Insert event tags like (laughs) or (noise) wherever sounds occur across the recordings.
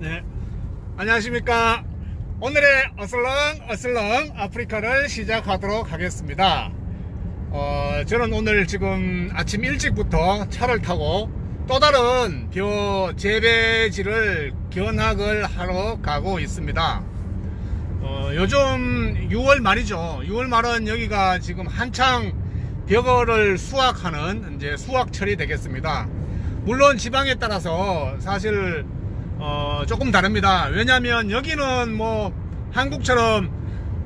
네. 안녕하십니까. 오늘의 어슬렁 어슬렁 아프리카를 시작하도록 하겠습니다. 어, 저는 오늘 지금 아침 일찍부터 차를 타고 또 다른 벼 재배지를 견학을 하러 가고 있습니다. 어, 요즘 6월 말이죠. 6월 말은 여기가 지금 한창 벼거를 수확하는 이제 수확철이 되겠습니다. 물론 지방에 따라서 사실 어, 조금 다릅니다. 왜냐하면 여기는 뭐 한국처럼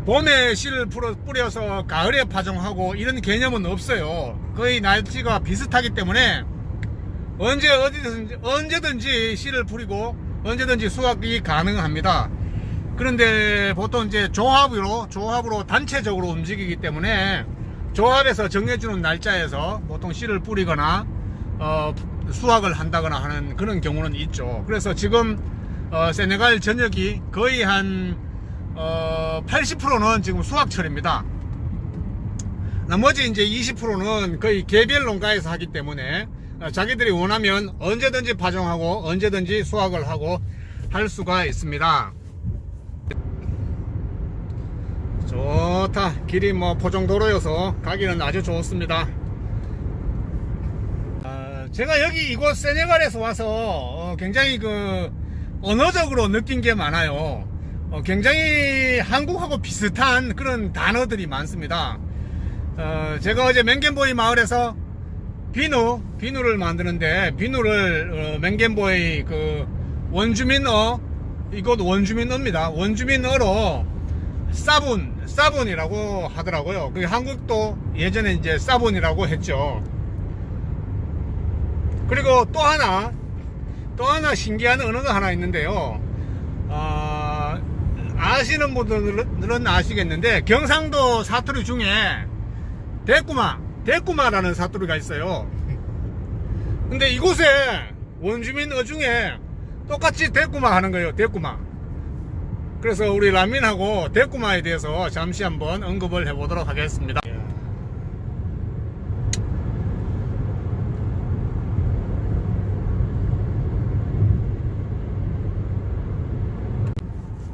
봄에 씨를 뿌려서 가을에 파종하고 이런 개념은 없어요. 거의 날씨가 비슷하기 때문에 언제 어디든지 언제든지 씨를 뿌리고 언제든지 수확이 가능합니다. 그런데 보통 이제 조합으로 조합으로 단체적으로 움직이기 때문에 조합에서 정해주는 날짜에서 보통 씨를 뿌리거나 어, 수확을 한다거나 하는 그런 경우는 있죠. 그래서 지금 어, 세네갈 전역이 거의 한 어, 80%는 지금 수확철입니다. 나머지 이제 20%는 거의 개별 농가에서 하기 때문에 어, 자기들이 원하면 언제든지 파종하고 언제든지 수확을 하고 할 수가 있습니다. 좋다. 길이 뭐 포종도로여서 가기는 아주 좋습니다. 아, 제가 여기 이곳 세네갈에서 와서 어, 굉장히 그 언어적으로 느낀 게 많아요. 어, 굉장히 한국하고 비슷한 그런 단어들이 많습니다. 어, 제가 어제 맹겐보이 마을에서 비누, 비누를 만드는데 비누를 어, 맹겐보이 그 원주민어 이곳 원주민어입니다. 원주민어로 사분, 사분이라고 하더라고요. 그 한국도 예전에 이제 사분이라고 했죠. 그리고 또 하나, 또 하나 신기한 언어가 하나 있는데요. 아, 아시는 분들은 아시겠는데, 경상도 사투리 중에 대꾸마, 대꾸마라는 사투리가 있어요. 근데 이곳에 원주민 어 중에 똑같이 대꾸마 하는 거예요, 대꾸마. 그래서 우리 라민하고 대꾸마에 대해서 잠시 한번 언급을 해보도록 하겠습니다.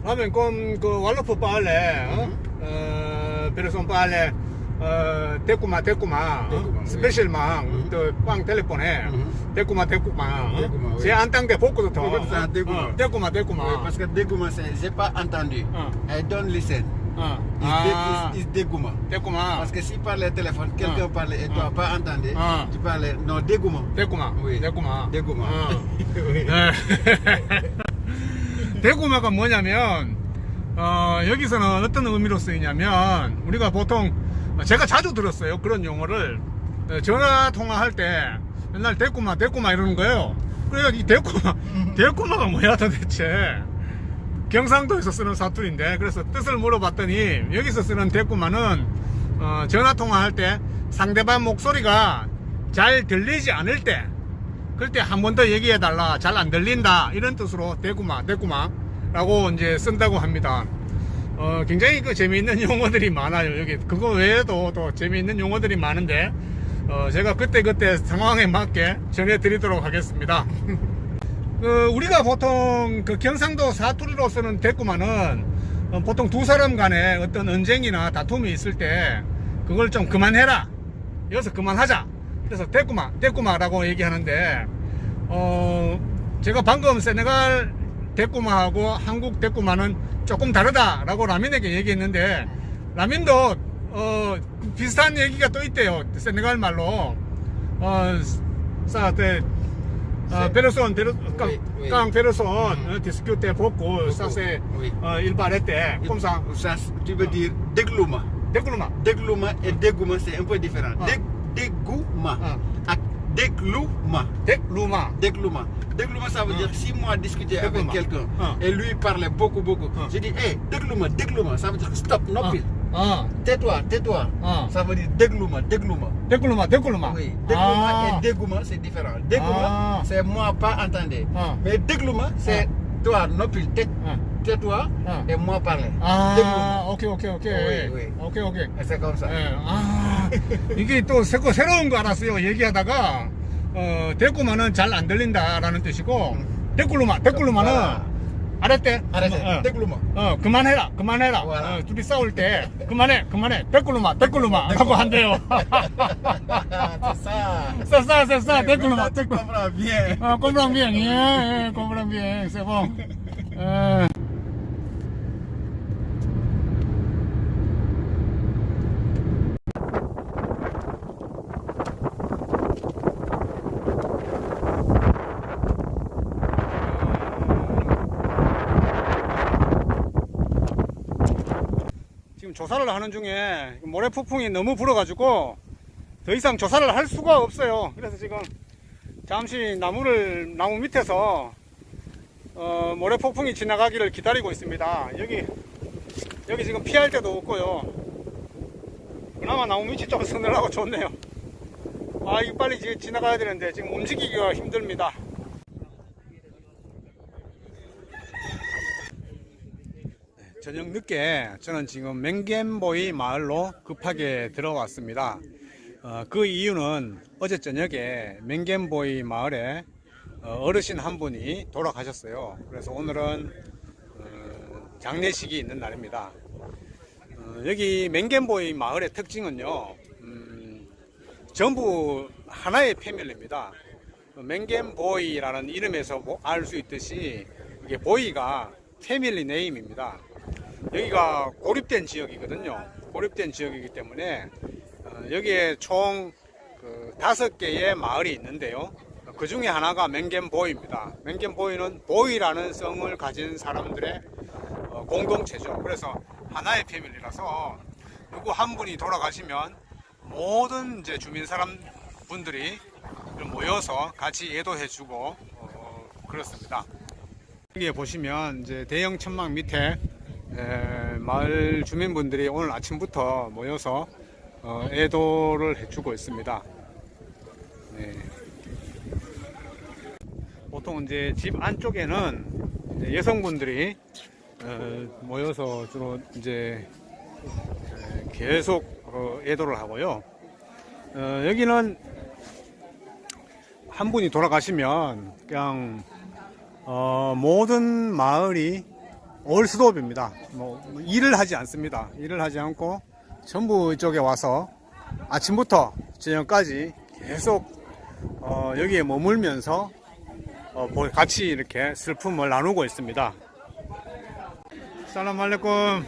라면 con 그 왈로프 빨래, 어? 어, 베르손 빨래, 어, 대꾸마, 대꾸마, 대꾸마, 어? 스페셜망, 응. 또꽝 텔레폰에, 응. 대꾸마, 대꾸마, 대꾸마, 제 안땅대 복구도 더, 복구도 다 대꾸마. 어, 대꾸마, 대꾸마. Oui, parce que Degouma, c'est- j'ai pas entendu. Ah. I don't listen. 어. It's, 아, de- it's- it's Degouma. 대꾸마, Parce que si par le téléphone, quelqu'un Ah. parlait et toi Ah. pas entendu, Ah. tu parlais non Degouma. 대꾸마, Oui. 대꾸마, (laughs) Degouma. 어. Oui. 네. (laughs) 대구마가 뭐냐면 어, 여기서는 어떤 의미로 쓰이냐면 우리가 보통 제가 자주 들었어요 그런 용어를. 어, 전화 통화할 때 맨날 대꾸마 대꾸마 이러는 거예요. 그래서 이 대꾸마 (laughs) 대꾸마가 뭐야 도대체? 경상도에서 쓰는 사투리인데 그래서 뜻을 물어봤더니 여기서 쓰는 대꾸마는 어, 전화 통화할 때 상대방 목소리가 잘 들리지 않을 때 그럴 때 한 번 더 얘기해 달라. 잘 안 들린다. 이런 뜻으로 대구마 대구마 라고 이제 쓴다고 합니다. 어 굉장히 그 재미있는 (laughs) 용어들이 많아요 여기. 그거 외에도 또 재미있는 용어들이 많은데 어 제가 그때 그때 상황에 맞게 전해드리도록 하겠습니다. (laughs) 그 우리가 보통 그 경상도 사투리로 쓰는 대꾸마는 어, 보통 두 사람 간에 어떤 언쟁이나 다툼이 있을 때 그걸 좀 그만해라. 여기서 그만하자 그래서 대꾸마 대꾸마라고 얘기하는데 어 제가 방금 세네갈 대꾸마하고 한국 대꾸마는 조금 다르다 라고 라민에게 얘기했는데 라민도 어 비슷한 얘기가 또 있대요 세네갈 말로 어 사때 어, 세- 베르손 베르 깡. 깡 베르손 음. 어, 디스큐테 복고 사세. 어, 일발했대 꼼상 Ça, tu veux dire Deglouma. 대꾸마 Deglouma et Degouma, c'est un peu différent. Ah. Deg- Degouma. Ah. ak Deglouma. 대루마 Deglouma. Deglouma, ça veut Ah. dire si moi discuter avec Deglouma. quelqu'un Ah. et lui parlait beaucoup, beaucoup, Ah. je dis, hé, Deglouma, Deglouma, ça veut dire stop, non 어, pile. 어, Tais-toi, tais-toi. Ah. Ça veut dire Deglouma, Deglouma. 대꾸마 대꾸마 Oui, Deglouma 아. et Degouma, c'est différent. Degouma, Ah. c'est moi pas entendre. Ah. Mais Deglouma, c'est toi, non pile, tais- 어. tais-toi Ah. et moi parler. 아, Deglouma. 오케이, 오케이, 오케이. Oui, oui. 오케이, 오케이. Et C'est comme ça. 예, 아, 이게 또 새거 새로운 거 알았어요. 얘기하다가, 어, 대꾸마는 잘안 들린다라는 뜻이고, 음. 대꾸루마, 대꾸루마는, 아. 알았대? Arrêtez. 어, Dégluma. 어, 그만해라, 그만해라. voilà. 어, 둘이 싸울 때, 그만해, 그만해. 댓글로마, 댓글로마. 라고 한대요. ça. 싸싸, 싸싸, 댓글로마, Tu 댓글. comprends bien. 어, comprends bien. 예, 예, bien. C'est bon. 어. 지금 조사를 하는 중에 모래 폭풍이 너무 불어가지고 더 이상 조사를 할 수가 없어요. 그래서 지금 잠시 나무를 나무 밑에서 어, 모래 폭풍이 지나가기를 기다리고 있습니다. 여기 여기 지금 피할 데도 없고요. 그나마 나무 밑이 좀 (laughs) 서늘하고 좋네요. 아 이거 빨리 지나가야 되는데 지금 움직이기가 힘듭니다. 저녁 늦게 저는 지금 맹겜보이 마을로 급하게 들어왔습니다. 어, 그 이유는 어제 저녁에 맹겜보이 마을에 어, 어르신 한 분이 돌아가셨어요. 그래서 오늘은 어, 장례식이 있는 날입니다. 어, 여기 맹겜보이 마을의 특징은요, 음, 전부 하나의 패밀리입니다. 맹겜보이라는 이름에서 알 수 있듯이 이게 보이가 패밀리 네임입니다. 여기가 고립된 지역이거든요. 고립된 지역이기 때문에 어, 여기에 총그 다섯 개의 마을이 있는데요. 그 중에 하나가 맹겜보이입니다. 맹겜보이는 보이라는 성을 가진 사람들의 어, 공동체죠. 그래서 하나의 패밀리라서 누구 한 분이 돌아가시면 모든 이제 주민 사람 분들이 모여서 같이 예도해주고 어, 그렇습니다. 여기에 보시면 이제 대형 천막 밑에 에, 마을 주민분들이 오늘 아침부터 모여서 어, 애도를 해주고 있습니다. 네. 보통 이제 집 안쪽에는 이제 여성분들이 어, 모여서 주로 이제 에, 계속 어, 애도를 하고요. 어, 여기는 한 분이 돌아가시면 그냥 어, 모든 마을이 올스톱입니다. 뭐 일을 하지 않습니다. 일을 하지 않고 전부 이쪽에 와서 아침부터 저녁까지 계속 어, 여기에 머물면서 어, 뭐 같이 이렇게 슬픔을 나누고 있습니다. 살람 알레쿰.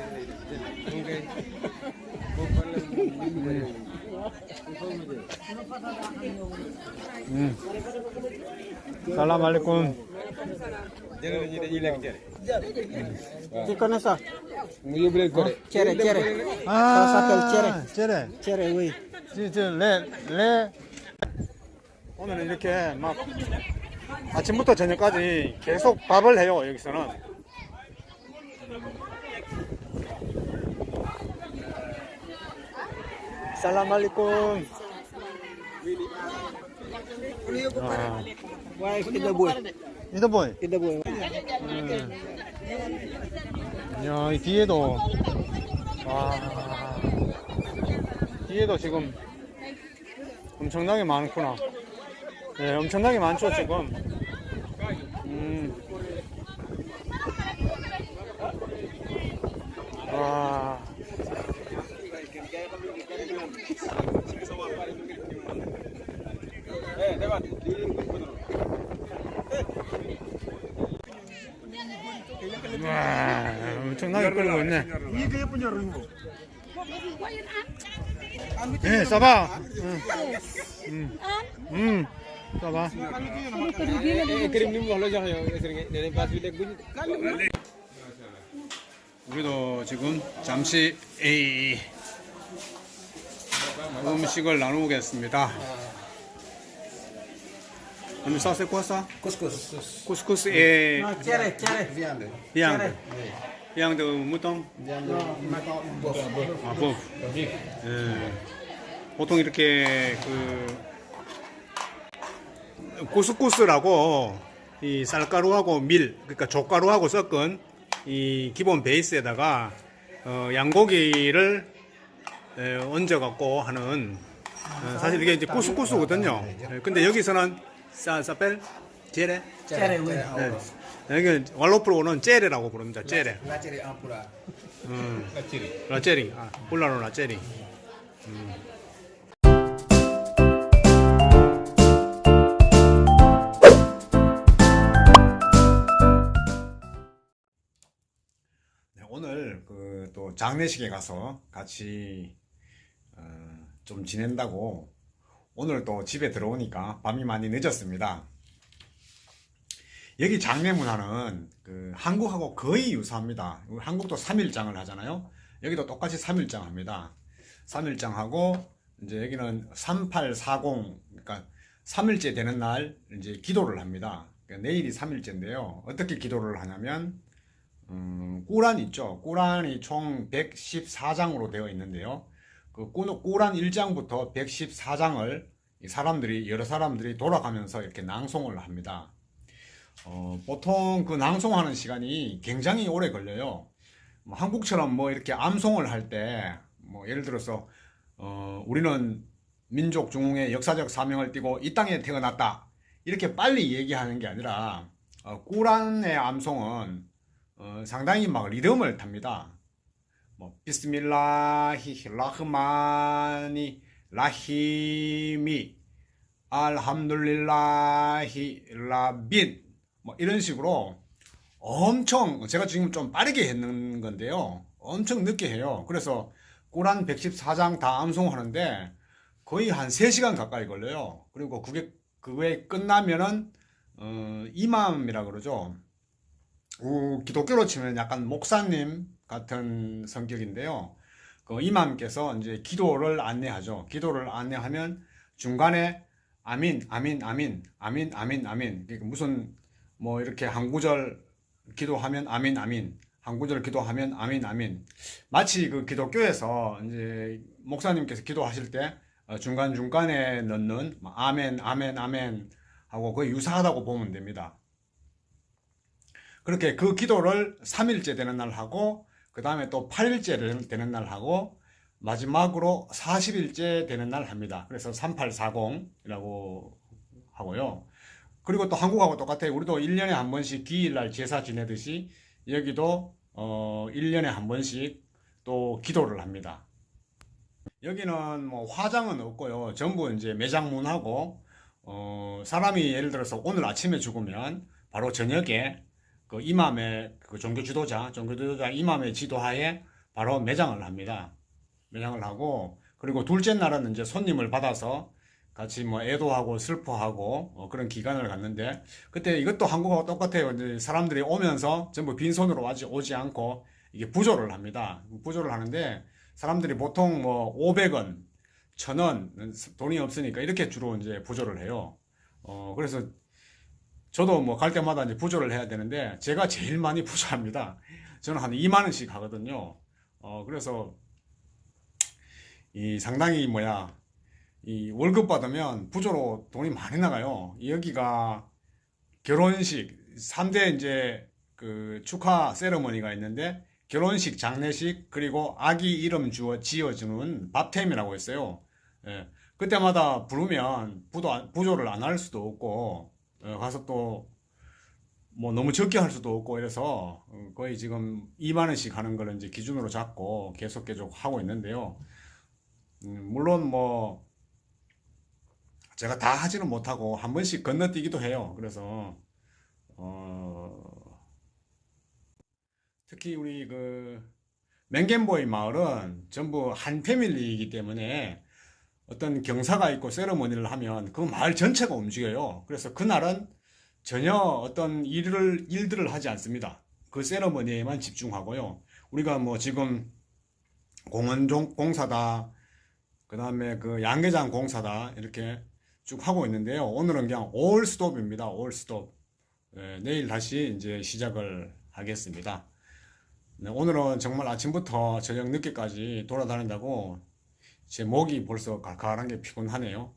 음. 살람 알레쿰. Tu connais ça Mu yóbbu leen Corée. Tchéré, tchéré. 아, s'appelle 제레. Tchéré, oui. 진짜 레, 레. 오늘은 이렇게 막 아침부터 저녁까지 계속 밥을 해요, 여기서는. 살람 알리쿰. 아, Ouais, kita boy. 이더 보이. Kita boy. 야, 이 뒤에도 와. 뒤에도 지금 엄청나게 많구나. 네, 엄청나게 많죠, 지금. 엄청나게 끓이고 있네. 네, 써봐. 응. 음, 음, 써봐. 우리도 지금 잠시 에이 음식을 나누겠습니다. 오늘 사세 quoi Couscous. Couscous et Non, tchéré, tchéré. Viande. viande. Viande de mouton. Viande. Bof. 아, 뭐. 예. 보통 이렇게 그 코스코스라고 이 쌀가루하고 밀, 그러니까 족가루하고 섞은 이 기본 베이스에다가 어, 양고기를 에, 얹어갖고 하는 어, 사실 이게 이제 코스코스거든요. 예, 근데 여기서는 사, 사펠 제레 oui. 네. 여기 왈로프로는 째레라고 부릅니다. 째레. Cere ampura. 음. Cere. 라제리. 아, 폴라노 라제리. 네, 오늘 그 또 장례식에 가서 같이 어, 좀 지낸다고 오늘 또 집에 들어오니까 밤이 많이 늦었습니다. 여기 장례 문화는 그 한국하고 거의 유사합니다. 한국도 3일장을 하잖아요. 여기도 똑같이 3일장 합니다. 3일장 하고 이제 여기는 3840 그러니까 3일째 되는 날 이제 기도를 합니다. 그러니까 내일이 3일째인데요. 어떻게 기도를 하냐면 음, 꾸란 있죠. 꾸란이 총 114장으로 되어 있는데요. 그 꾸- 꾸란 1장부터 114장을 사람들이 여러 사람들이 돌아가면서 이렇게 낭송을 합니다. 어, 보통 그 낭송하는 시간이 굉장히 오래 걸려요. 뭐 한국처럼 뭐 이렇게 암송을 할 때, 뭐 예를 들어서, 어, 우리는 민족 중흥의 역사적 사명을 띠고 이 땅에 태어났다. 이렇게 빨리 얘기하는 게 아니라, 어, 꾸란의 암송은 어, 상당히 막 리듬을 탑니다. 뭐, 비스밀라히, 라흐마니, 라히미, 알함둘릴라히, 라빈. 뭐 이런 식으로 엄청 제가 지금 좀 빠르게 했는 건데요. 엄청 늦게 해요. 그래서 꾸란 114장 다 암송하는데 거의 한 3시간 가까이 걸려요. 그리고 그게 그게 끝나면은 어, 이맘이라 그러죠. 우, 기독교로 치면 약간 목사님 같은 성격인데요. 그 이맘께서 이제 기도를 안내하죠. 기도를 안내하면 중간에 아민, 아민, 아민, 아민, 아민, 아민. 그러니까 무슨 뭐 이렇게 한 구절 기도하면 아민, 아민. 한 구절 기도하면 아민, 아민. 마치 그 기독교에서 이제 목사님께서 기도하실 때 어, 중간 중간에 넣는 뭐 아멘, 아멘, 아멘 하고 거의 유사하다고 보면 됩니다. 그렇게 그 기도를 3일째 되는 날 하고 그 다음에 또 8일째 되는 날 하고 마지막으로 40일째 되는 날 합니다. 그래서 3840이라고 하고요. 그리고 또 한국하고 똑같아요. 우리도 1년에 한 번씩 기일날 제사 지내듯이 여기도 어 1년에 한 번씩 또 기도를 합니다. 여기는 뭐 화장은 없고요. 전부 이제 매장 문하고 어 사람이 예를 들어서 오늘 아침에 죽으면 바로 저녁에 그 이맘의 그 종교 지도자, 종교 지도자 이맘의 지도하에 바로 매장을 합니다. 매장을 하고 그리고 둘째 날은 이제 손님을 받아서 같이 뭐 애도하고 슬퍼하고 어, 그런 기간을 갖는데 그때 이것도 한국하고 똑같아요. 이제 사람들이 오면서 전부 빈손으로 오지, 오지 않고 이게 부조를 합니다. 부조를 하는데 사람들이 보통 뭐 500원, 1000원 돈이 없으니까 이렇게 주로 이제 부조를 해요. 어, 그래서 저도 뭐 갈 때마다 이제 부조를 해야 되는데 제가 제일 많이 (laughs) 부조합니다. 저는 한 2만 원씩 하거든요. 어, 그래서 이 상당히 뭐야 이 월급 받으면 부조로 돈이 많이 나가요. 여기가 결혼식 3대 이제 그 축하 세레머니가 있는데 결혼식, 장례식 그리고 아기 이름 주어 지어주는 밥템이라고 있어요. 예. 그때마다 부르면 부도 안- 부조를 안 할 수도 없고 어, 가서 또 뭐 너무 적게 할 수도 없고 이래서 어, 거의 지금 2만 원씩 하는 걸 이제 기준으로 잡고 계속 계속 하고 있는데요. 음, 물론 뭐 제가 다 하지는 못하고 한 번씩 건너뛰기도 해요. 그래서 어 특히 우리 그 맹겐보이 마을은 전부 한 패밀리이기 때문에 어떤 경사가 있고 세레머니를 하면 그 마을 전체가 움직여요. 그래서 그날은 전혀 어떤 일을 일들을 하지 않습니다. 그 세레머니에만 집중하고요. 우리가 뭐 지금 공원 종- 공사다, 그 다음에 그 양계장 공사다 이렇게 쭉 하고 있는데요. 오늘은 그냥 올 스톱입니다. 올 스톱. 예, 내일 다시 이제 시작을 하겠습니다. 네, 오늘은 정말 아침부터 저녁 늦게까지 돌아다닌다고 제 목이 벌써 갈갈한 게 피곤하네요.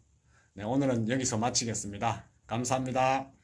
네, 오늘은 여기서 마치겠습니다. 감사합니다.